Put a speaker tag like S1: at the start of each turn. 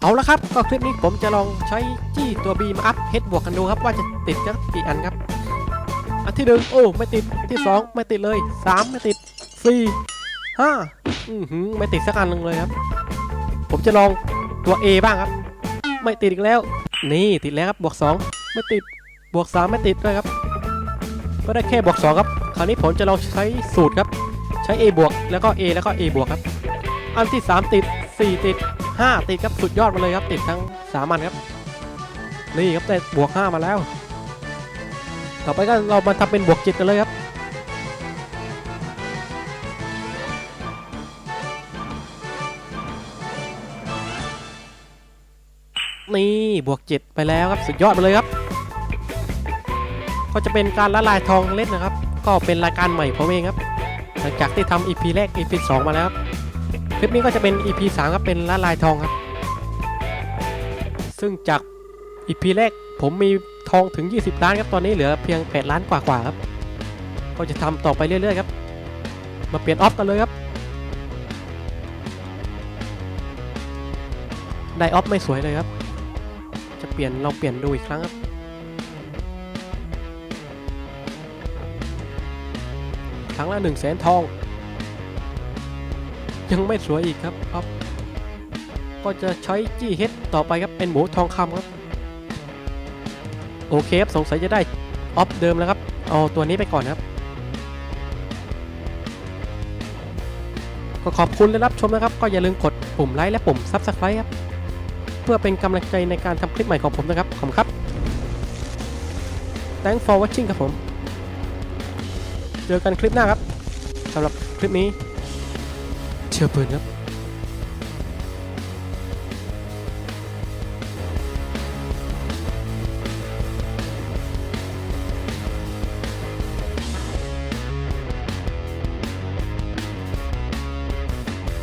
S1: เอาละครับก็คลิปนี้ผมจะลองใช้จี้ตัว B มาอัพเฮดบวกกันดูครับว่าจะติดกันกี่อันครับ อันที่หนึ่งโอ้ไม่ติดที่สองไม่ติดเลยสามไม่ติดสี่ห้าอือหือไม่ติดสักอันหนึงเลยครับ ผมจะลองตัว A บ้างครับ ไม่ติดอีกแล้ว นี่ติดแล้วครับบวกสองไม่ติดบวกสามไม่ติดด้วยครับ ก็ได้แค่บวกสองครับ คราวนี้ผมจะลองใช้สูตรครับ ใช้ A บวกแล้วก็ A แล้วก็ A บวกครับ อันที่3ติด4ติด 5 ติดครับสุดยอดมาเลยครับ ติดทั้งสามันครับ นี่ครับได้บวก 5 มาแล้ว ต่อไปก็เรามาทำเป็นบวกจิตกันเลยครับ นี่บวกจิตไปแล้วครับ สุดยอดไปเลยครับ ก็จะเป็นการละลายทองเล่นนะครับ ก็เป็นรายการใหม่ผมเองครับ หลังจากที่ทำ EP แรก EP 2มาแล้วครับ คลิปนี้ก็จะเป็น EP 3ครับเป็นละลายทองครับ ซึ่งจาก EP แรกผมมีทองถึง 20 ล้านครับตอนนี้เหลือเพียง 8 ล้านกว่าๆครับ ก็จะทำต่อไปเรื่อยๆครับ มาเปลี่ยนออฟกันเลยครับ ได้ออฟไม่สวยเลยครับ จะเปลี่ยนลองเปลี่ยนดูอีกครั้งครับครั้งละ1 0 0 0 0แสนทอง ยังไม่สวยอีกครับออฟก็จะใช้จี้เฮดต่อไปครับเป็นหมูทองคำครับ โอเคครับสงสัยจะได้ออฟเดิมแล้วครับ เอาตัวนี้ไปก่อนครับ ก็ขอบคุณและรับชมนะครับ ก็อย่าลืมกดปุ่มไลค์และปุ่ม Subscribe ครับ เพื่อเป็นกำลังใจในการทำคลิปใหม่ของผมนะครับ ขอบคุณครับ Thanks for watching ครับผม เจอกันคลิปหน้าครับสำหรับคลิปนี้ Yapalım.